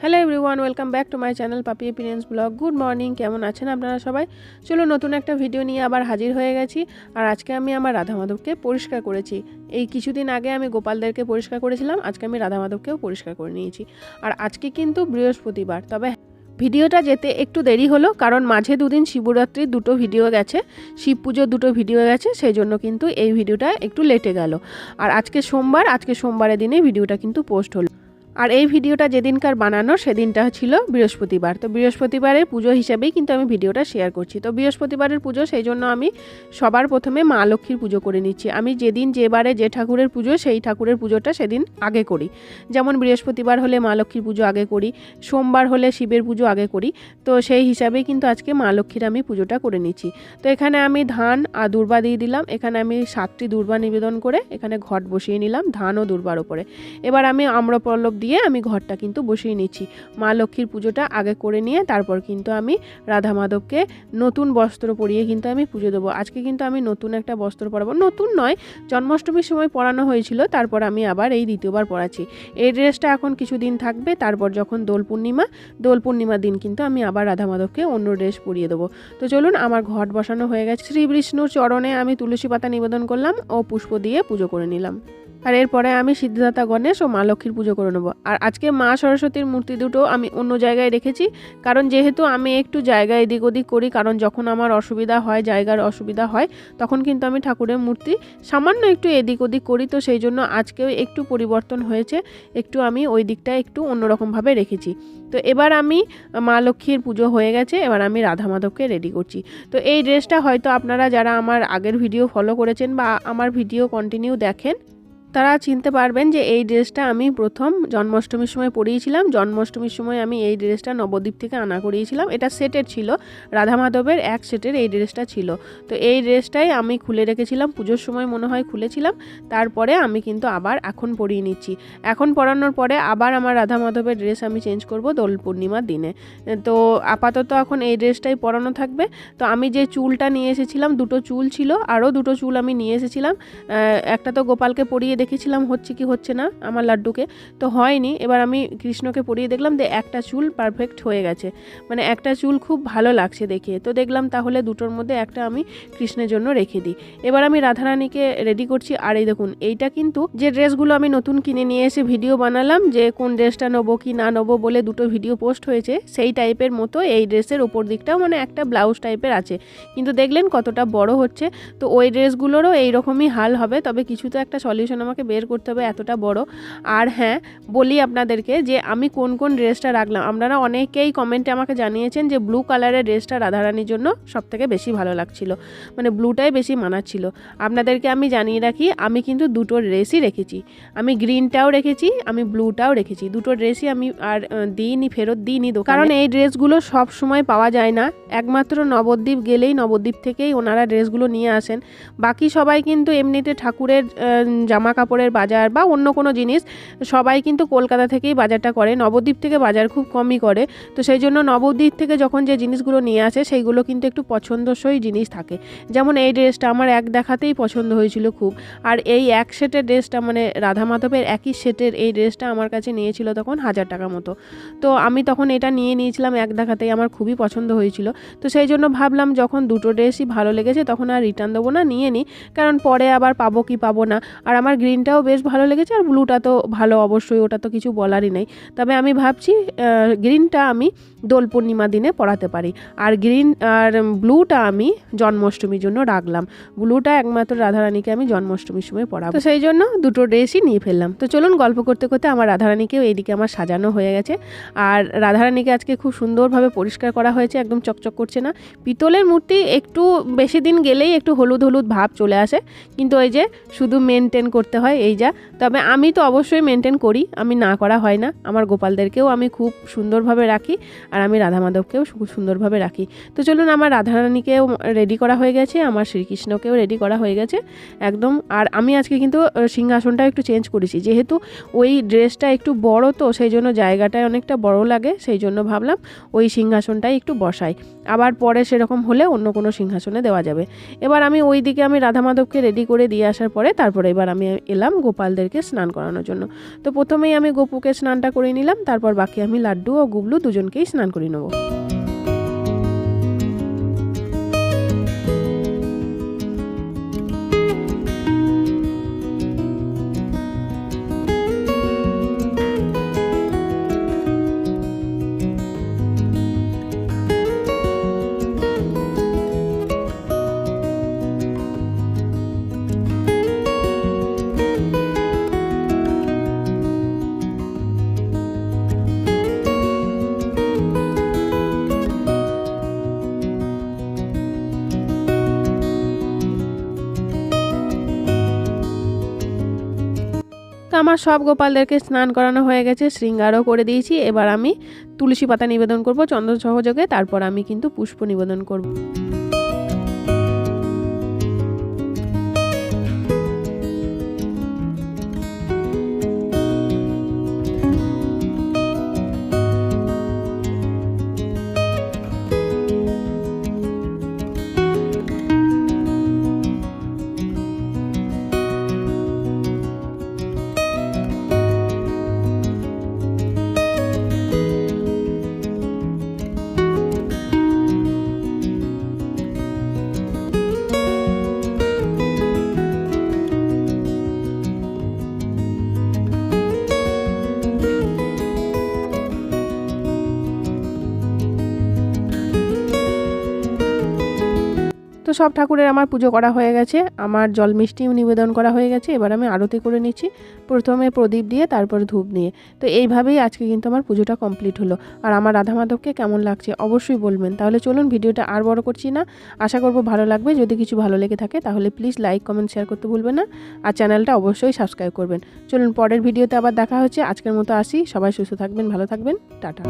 Hello everyone welcome back to my channel পাপি এপিনিয়ন্স blog good morning কেমন আছেন আপনারা সবাই? চলো নতুন একটা ভিডিও নিয়ে আবার হাজির হয়ে গেছি। আর আজকে আমি আমার রাধা মাধবকে পরিষ্কার করেছি। এই কিছুদিন আগে আমি গোপালদেরকে পরিষ্কার করেছিলাম, আজকে আমি রাধা মাধবকেও পরিষ্কার করে নিয়েছি। আর আজকে কিন্তু বৃহস্পতিবার, তবে ভিডিওটা যেতে একটু দেরি হলো, কারণ মাঝে দুদিন শিবরাত্রির দুটো ভিডিও গেছে, শিব পুজোর দুটো ভিডিও গেছে, সেই জন্য কিন্তু এই ভিডিওটা একটু লেটে গেল। আর আজকে সোমবার, আজকে সোমবারের দিনে ভিডিওটা কিন্তু পোস্ট হলো। আর এই ভিডিওটা যেদিনকার বানানো, সেদিনটা ছিল বৃহস্পতিবার। তো বৃহস্পতিবারের পুজো হিসেবেই কিন্তু আমি ভিডিওটা শেয়ার করছি। তো বৃহস্পতিবারের পুজো, সেই জন্য আমি সবার প্রথমে মা লক্ষ্মীর পুজো করে নিচ্ছি। আমি যেদিন যে বারে যে ঠাকুরের পুজো, সেই ঠাকুরের পুজোটা সেদিন আগে করি। যেমন বৃহস্পতিবার হলে মা লক্ষ্মীর পুজো আগে করি, সোমবার হলে শিবের পুজো আগে করি। তো সেই হিসাবেই কিন্তু আজকে মা লক্ষ্মীর আমি পুজোটা করে নিচ্ছি। তো এখানে আমি ধান আর দুর্বা দিয়ে দিলাম। এখানে আমি সাতটি দুর্বা নিবেদন করে এখানে ঘট বসিয়ে নিলাম ধান ও দুর্বার ওপরে। এবার আমি আম্রপল্লব দিয়ে আমি ঘরটা কিন্তু বসিয়ে নিচ্ছি। মা লক্ষ্মীর পুজোটা আগে করে নিয়ে তারপর কিন্তু আমি রাধা মাধবকে নতুন বস্ত্র পরিয়ে কিন্তু আমি পুজো দেবো। আজকে কিন্তু আমি নতুন একটা বস্ত্র পরাবো। নতুন নয়, জন্মাষ্টমীর সময় পরানো হয়েছিল, তারপর আমি আবার এই দ্বিতীয়বার পরাচ্ছি। এই ড্রেসটা এখন কিছুদিন থাকবে, তারপর যখন দোল পূর্ণিমা, দোল পূর্ণিমার দিন কিন্তু আমি আবার রাধা মাধবকে অন্য ড্রেস পরিয়ে দেবো। তো চলুন, আমার ঘট বসানো হয়ে গেছে। শ্রী বিষ্ণুর চরণে আমি তুলসী পাতা নিবেদন করলাম ও পুষ্প দিয়ে পুজো করে নিলাম। আর এরপরে আমি সিদ্ধিদাতা গণেশ ও মা লক্ষ্মীর পুজো করে নেব। আর আজকে মা সরস্বতীর মূর্তি দুটো আমি অন্য জায়গায় রেখেছি, কারণ যেহেতু আমি একটু জায়গা এদিক ওদিক করি, কারণ যখন আমার অসুবিধা হয়, জায়গার অসুবিধা হয়, তখন কিন্তু আমি ঠাকুরের মূর্তি সামান্য একটু এদিক ওদিক করি, তো সেই জন্য আজকেও একটু পরিবর্তন হয়েছে, একটু আমি ওই দিকটা একটু অন্যরকমভাবে রেখেছি। তো এবার আমি মা লক্ষ্মীর পুজো হয়ে গেছে, এবার আমি রাধা মাধবকে রেডি করছি। তো এই ড্রেসটা হয়তো আপনারা যারা আমার আগের ভিডিও ফলো করেছেন বা আমার ভিডিও কন্টিনিউ দেখেন তারা চিনতে পারবেন যে এই ড্রেসটা আমি প্রথম জন্মাষ্টমীর সময় পরিয়েছিলাম। জন্মাষ্টমীর সময় আমি এই ড্রেসটা নবদ্বীপ থেকে আনা করিয়েছিলাম। এটা সেটের ছিল। রাধা মাধবের এক সেটের এই ড্রেসটা ছিল। তো এই ড্রেসটাই আমি খুলে রেখেছিলাম। পুজোর সময় মনে হয় খুলেছিলাম। তারপরে আমি কিন্তু আবার এখন পরিয়ে নিচ্ছি। এখন পরানোর পরে আবার আমার রাধা মাধবের ড্রেস আমি চেঞ্জ করব দোল পূর্ণিমার দিনে। তো আপাতত এখন এই ড্রেসটাই পরানো থাকবে। তো আমি যে চুলটা নিয়ে এসেছিলাম, দুটো চুল ছিল। আরও দুটো চুল আমি নিয়ে এসেছিলাম। একটা তো গোপালকে পরিয়ে দেখেছিলাম হচ্ছে কি হচ্ছে না আমার লাড্ডুকে। তো হয়নি, এবার আমি কৃষ্ণকে পরিয়ে দেখলাম যে একটা চুল পারফেক্ট হয়ে গেছে। মানে একটা চুল খুব ভালো লাগছে দেখে। তো দেখলাম তাহলে দুটোর মধ্যে একটা আমি কৃষ্ণের জন্য রেখে দিই। এবার আমি রাধারানীকে রেডি করছি। আর এই দেখুন, এইটা কিন্তু যে ড্রেসগুলো আমি নতুন কিনে নিয়ে এসে ভিডিও বানালাম যে কোন ড্রেসটা নেব কি না নেব বলে দুটো ভিডিও পোস্ট হয়েছে, সেই টাইপের মতো এই ড্রেসের ওপর দিকটাও মানে একটা ব্লাউজ টাইপের আছে। কিন্তু দেখলেন কতটা বড় হচ্ছে। তো ওই ড্রেসগুলোরও এইরকমই হাল হবে, তবে কিছু তো একটা সলিউশন আমাকে বের করতে হবে এতটা বড়। আর হ্যাঁ বলি আপনাদেরকে যে আমি কোন কোন ড্রেসটা রাখলাম। আপনারা অনেকেই কমেন্টে আমাকে জানিয়েছেন যে ব্লু কালারের ড্রেসটা রাধারানীর জন্য সব থেকে বেশি ভালো লাগছিল। মানে ব্লুটাই বেশি মানাচ্ছিল আপনাদেরকে আমি জানিয়ে রাখি, আমি কিন্তু দুটো ড্রেসই রেখেছি। আমি গ্রিনটাও রেখেছি, আমি ব্লুটাও রেখেছি। দুটো ড্রেসই আমি আর দিইনি, ফেরত দিইনি কারণ এই ড্রেসগুলো সব সময় পাওয়া যায় না। একমাত্র নবদ্বীপ গেলেই নবদ্বীপ থেকেই ওনারা ড্রেসগুলো নিয়ে আসেন। বাকি সবাই কিন্তু এমনিতে ঠাকুরের জামা কাপড়ের বাজার বা অন্য কোনো জিনিস, সবাই কিন্তু কলকাতা থেকেই বাজারটা করে। নবদ্বীপ থেকে বাজার খুব কমই করে। তো সেই জন্য নবদ্বীপ থেকে যখন যে জিনিসগুলো নিয়ে আসে, সেইগুলো কিন্তু একটু পছন্দসই জিনিস থাকে। যেমন এই ড্রেসটা আমার এক দেখাতেই পছন্দ হয়েছিল খুব। আর এই এক সেটের ড্রেসটা মানে রাধা মাধবের একই সেটের এই ড্রেসটা আমার কাছে নিয়েছিল তখন হাজার টাকা মতো। তো আমি তখন এটা নিয়ে নিয়েছিলাম এক দেখাতেই, আমার খুবই পছন্দ হয়েছিল। তো সেই জন্য ভাবলাম যখন দুটো ড্রেসই ভালো লেগেছে, তখন আর রিটার্ন দেবো না, নিয়ে নিই। কারণ পরে আবার পাবো কি পাবো না। আর আমার গ্রিনটাও বেশ ভালো লেগেছে আর ব্লুটা তো ভালো অবশ্যই, ওটা তো কিছু বলারই নেই। তবে আমি ভাবছি গ্রিনটা আমি দোল পূর্ণিমা দিনে পড়াতে পারি। আর গ্রিন, আর ব্লুটা আমি জন্মাষ্টমীর জন্য রাখলাম। ব্লুটা একমাত্র রাধারানীকে আমি জন্মাষ্টমীর সময় পড়াবো। তো সেই জন্য দুটো ড্রেসই নিয়ে ফেললাম। তো চলুন গল্প করতে করতে আমার রাধারানীকেও এইদিকে আমার সাজানো হয়ে গেছে। আর রাধারানীকে আজকে খুব সুন্দরভাবে পরিষ্কার করা হয়েছে, একদম চকচক করছে না। পিতলের মূর্তি একটু বেশি দিন গেলেই একটু হলুদ হলুদ ভাব চলে আসে। কিন্তু ওই যে শুধু মেনটেন করতে হয় এই যা। তবে আমি তো অবশ্যই মেনটেন করি আমি না করা হয় না। আমার গোপালদেরকেও আমি খুব সুন্দরভাবে রাখি আর আমি রাধা মাধবকেও খুব সুন্দরভাবে রাখি। তো চলুন আমার রাধারানীকেও রেডি করা হয়ে গেছে আমার শ্রীকৃষ্ণকেও রেডি করা হয়ে গেছে একদম। আর আমি আজকে কিন্তু আহ, সিংহাসনটা একটু চেঞ্জ করেছি। যেহেতু ওই ড্রেসটা একটু বড় তো সেই জন্য জায়গাটায় অনেকটা বড় লাগে সেই জন্য ভাবলাম ওই সিংহাসনটাই একটু বসাই। আবার পরে সেরকম হলে অন্য কোনো সিংহাসনে দেওয়া যাবে। এবার আমি ওই দিকে আমি রাধা মাধবকে রেডি করে দিয়ে আসার পরে তারপরে এবার আমি এলাম গোপালদেরকে স্নান করানোর জন্য। তো প্রথমেই আমি গোপুকে স্নানটা করে নিলাম, তারপর বাকি আমি লাড্ডু ও গুবলু দুজনকেই স্নান করে নেব। আমার সব গোপালদেরকে স্নান করানো হয়ে গেছে, শৃঙ্গারও করে দিয়েছি। এবার আমি তুলসী পাতা নিবেদন করব, চন্দন সহযোগে। তারপর আমি কিন্তু পুষ্প নিবেদন করব। তো সব ঠাকুরের আমার পুজো করা হয়ে গেছে। আমার জল মিষ্টিও নিবেদন করা হয়ে গেছে। এবার আমি আরতি করে নিচ্ছি। প্রথমে প্রদীপ দিয়ে, তারপর ধূপ নিয়ে। তো এইভাবেই আজকে কিন্তু আমার পুজোটা কমপ্লিট হলো। আর আমার রাধা মাধবকে কেমন লাগছে অবশ্যই বলবেন। তাহলে চলুন ভিডিওটা আর বড় করছি না। আশা করব ভালো লাগবে। যদি কিছু ভালো লেগে থাকে তাহলে প্লিজ লাইক কমেন্ট শেয়ার করতে ভুলবেন না। আর চ্যানেলটা অবশ্যই সাবস্ক্রাইব করবেন। চলুন পরের ভিডিওতে আবার দেখা হচ্ছে। আজকের মতো আসি। সবাই সুস্থ থাকবেন, ভালো থাকবেন। টাটা।